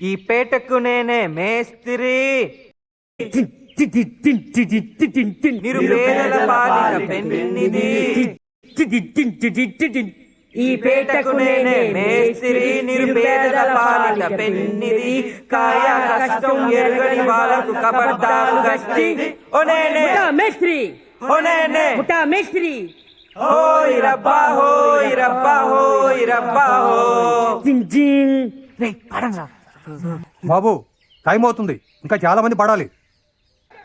ఈ పేటకు నేనే మేస్త్రి. ఈ పేటకు నేనే మేస్త్రి నిరుపేదల పాలిట పెన్నిది. కాయ కష్టం ఎరగని వాళ్ళకు కబడ్డాలు గట్టి ఓ నేనే. మేస్త్రి. ఓ నేనే. మేస్త్రి. హోయ్ రబ్బా హోయ్ రబ్బా హోయ్ రబ్బా హో బాబు టైం అవుతుంది. ఇంకా చాలా మంది పడాలి.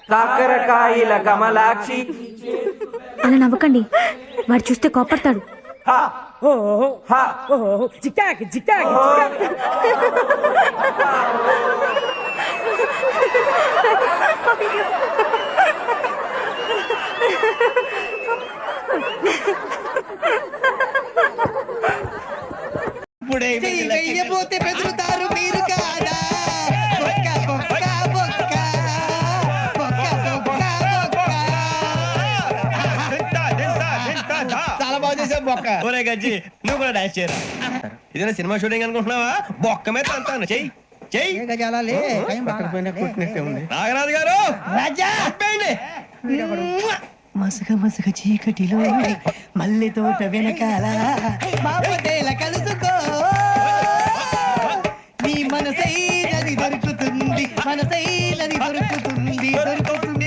కాకరకాయల కమలాక్షి. అలా నవ్వకండి. వాడు చూస్తే కోపడతాడు. హా. ఓహో హా. ఓహో చికాకి వెయ్యబోతే బెదురుతారు మీరు కాదా? బొక్క బొక్క బొక్క. బొక్క బొక్క బొక్క. చాలా బాగా చేసావు బొక్క. ఒరే గజ్జి నువ్వు కూడా డాన్స్ చేయరా? ఇదేనా సినిమా షూటింగ్ అనుకుంటున్నావా? బొక్క మీద అంతాను చెయ్యి చెయ్యి. నాగరాజు గారు! రాజా. మసక మసక చీకటిలో మల్లె తోట వెనకాల బాపతేల నీ మనసైనది దొరుకుతుంది మనసైనది దొరుకుతుంది దొరుకుతుంది.